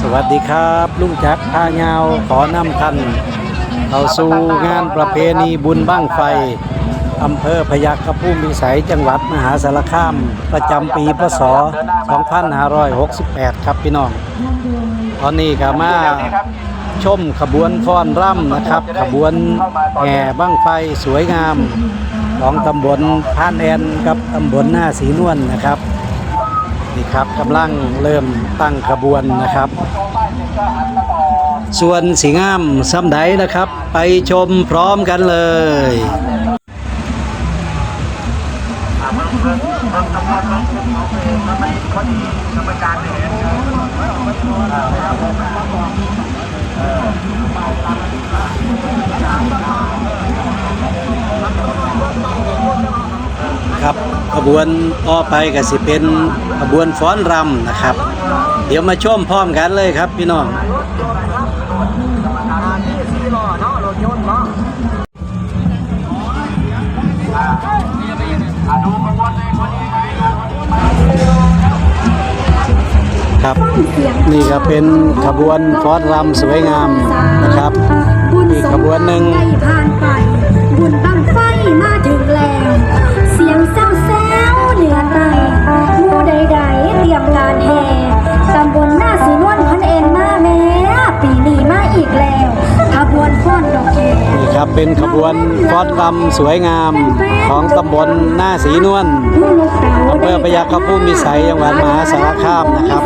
สวัสดีครับลุงจักรพาเงาขอนำท่านเข้าสู่งานประเพณีบุญบ้างไฟอำเภอพยัคฆภูมิวิสัยจังหวัดมหาสารคาม ประจำปีพศ 2568 ครับพี่น้อง ตอนนี้ก็มาชมขบวนฟ้อนร่ำนะครับ ขบวนแห่บ้างไฟสวยงาม ของตำบลพานแอนกับตำบลหน้าสีนวลนะครับ นี่ครับกำลังเริ่มตั้งขบวนนะครับ ส่วนสีงามซ้ำใดนะครับ ไปชมพร้อมกันเลย บวนต่อไปก็สิเป็นขบวนฟ้อนรำนะครับ เดี๋ยวมาชมพร้อมกันเลยครับพี่น้องครับนี่ก็เป็นขบวนฟ้อนรำสวยงามนะครับอีกขบวนหนึ่งผ่านไปบุญบังไฟมาถึงแล้ว เสียงเศร้า ใดๆเตรียมการแห่ตำบลหน้าสีนวลพันเอ็นมาแม้ปีนี้มาอีกแล้วขบวนฟ้อนดอกแคนี่ครับเป็นขบวนฟ้อนรำสวยงามของตำบลหน้าสีนวลผู้ลูกเต๋าอำเภอพยัคฆภูมิวิสัยจังหวัดมหาสารคามนะครับ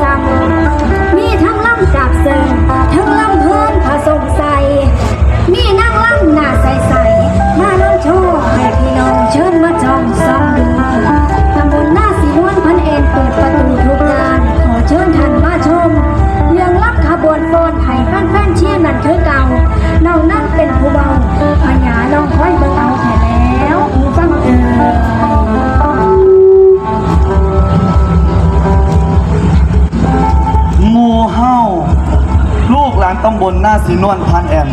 มีทั้งลำจากเซิงานตำบนหน้าสีนวลพันแอน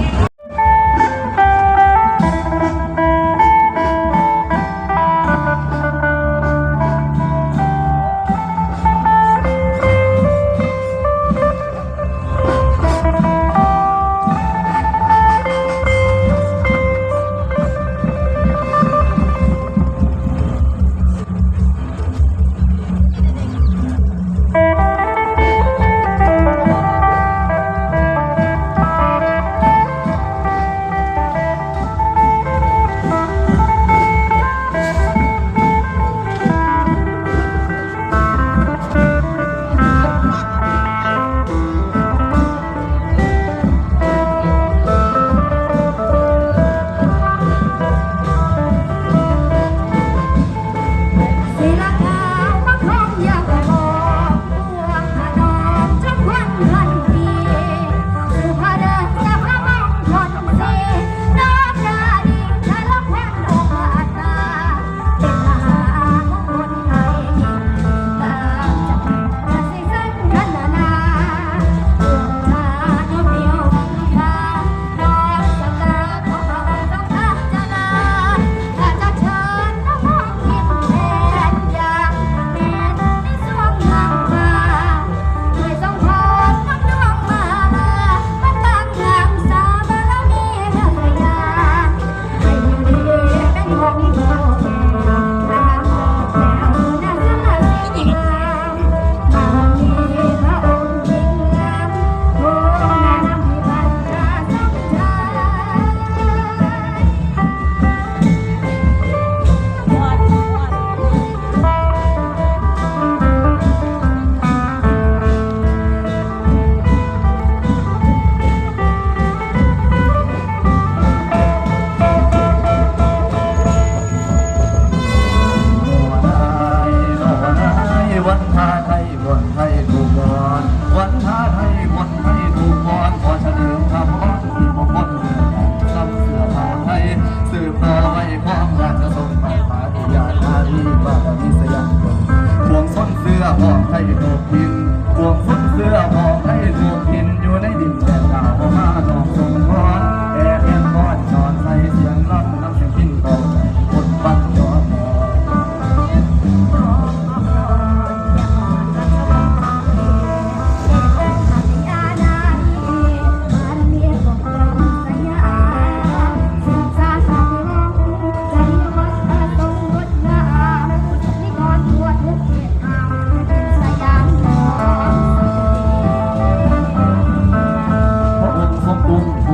Amen.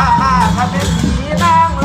ผ้าผ้าทำเป็นผีนาง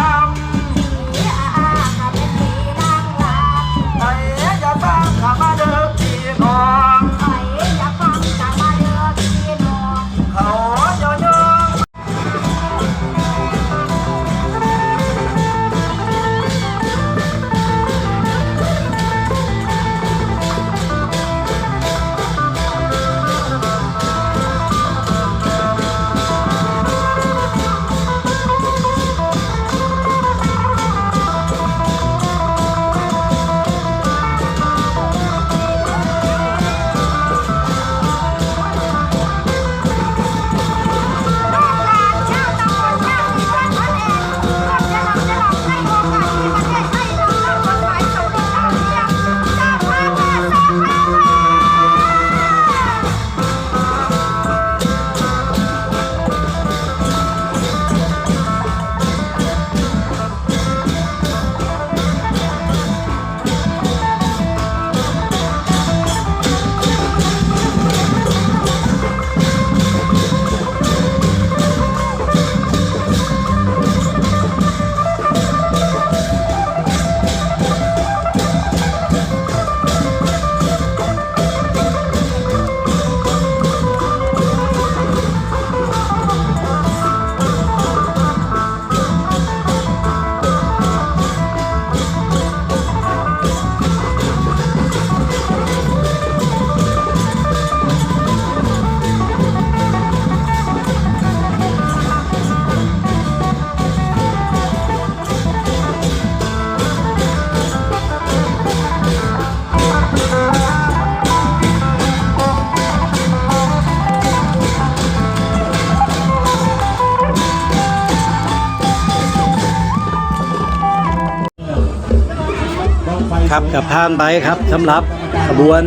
มครับกับผ่านไปครับสำหรับขบวน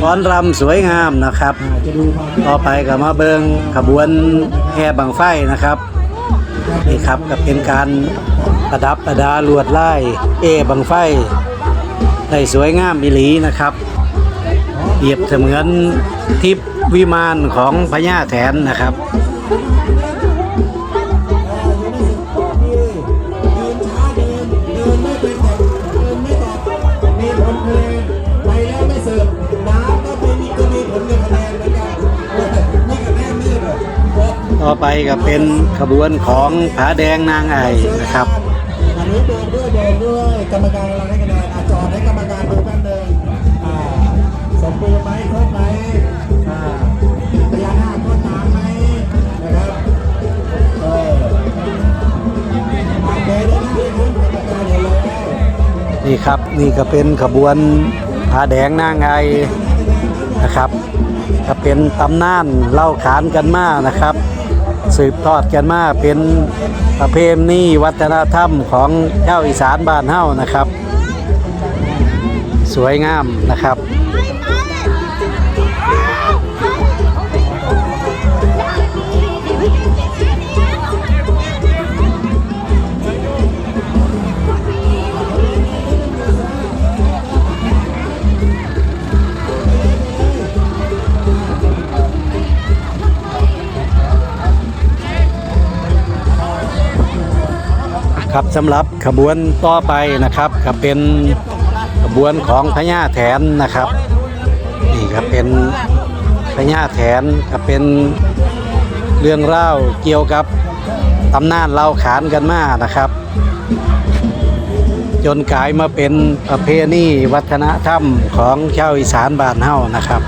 ฟ้อนรำสวยงามนะครับ ต่อไปก็มาเบิงขบวนแห่บังไฟนะครับนี่ครับก็เป็นการประดับประดาลวดลายเอบังไฟได้สวยงามอิหลีนะครับเปรียบเสมือนทิพวิมานของพญาแถนนะครับ ไปก็เป็นขบวนของผาแดงนางไอนะครับอันนี้โดนด้วยโดนด้วยกรรมการเราให้คะแนนจอดให้กรรมการดูกันหนึ่งสมบูรณ์ไหมครบไหมอ่าพญานาคครบน้ำไหมนะครับเอออ่าเดินได้ที่คุณกรรมการเห็นแล้วนี่ครับนี่ก็เป็นขบวนผาแดงนางไอนะครับก็เป็นตำนานเล่าขานกันมานะครับ สืบทอดกันมาเป็นประเพณีวัฒนธรรมของเจ้าอีสานบ้านเฮานะครับ สวยงามนะครับ ครับสำหรับขบวนต่อไปนะครับก็เป็นขบวนของพญาแถนนะครับนี่ก็เป็นพญาแถนก็เป็นเรื่องเล่าเกี่ยวกับตำนานเล่าขานกันมานะครับ จนกลายมาเป็นประเพณีวัฒนธรรมของชาวอีสานบ้านเฮานะครับ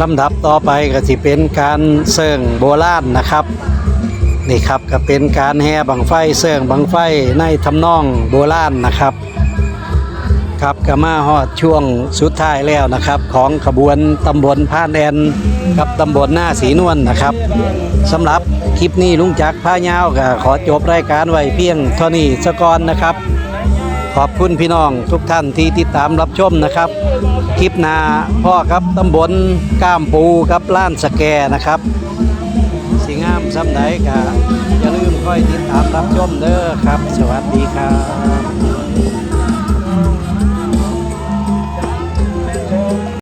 ลำดับต่อไปก็สิเป็นการเสิ่งโบราณนะครับ นี่ครับก็เป็นการแห่บังไฟเสื่องบังไฟในทำนองโบราณนะครับ ครับก็มาฮอดช่วงสุดท้ายแล้วนะครับ ของขบวนตำบลผ้าแดนกับตำบลหน้าสีนวลนะครับสำหรับคลิปนี้ลุงจักผ้ายาวก็ขอจบรายการไว้เพียงเท่านี้สกอนนะครับ ขอบคุณพี่น้องทุกท่านที่ติดตามรับชมนะครับ คลิปหน้าพ่อครับตำบลก้ามปูกับล้านสแกนะครับ สิงามซ้ำใดกะอย่าลืมค่อยติดตามรับชมเด้อครับ สวัสดีครับ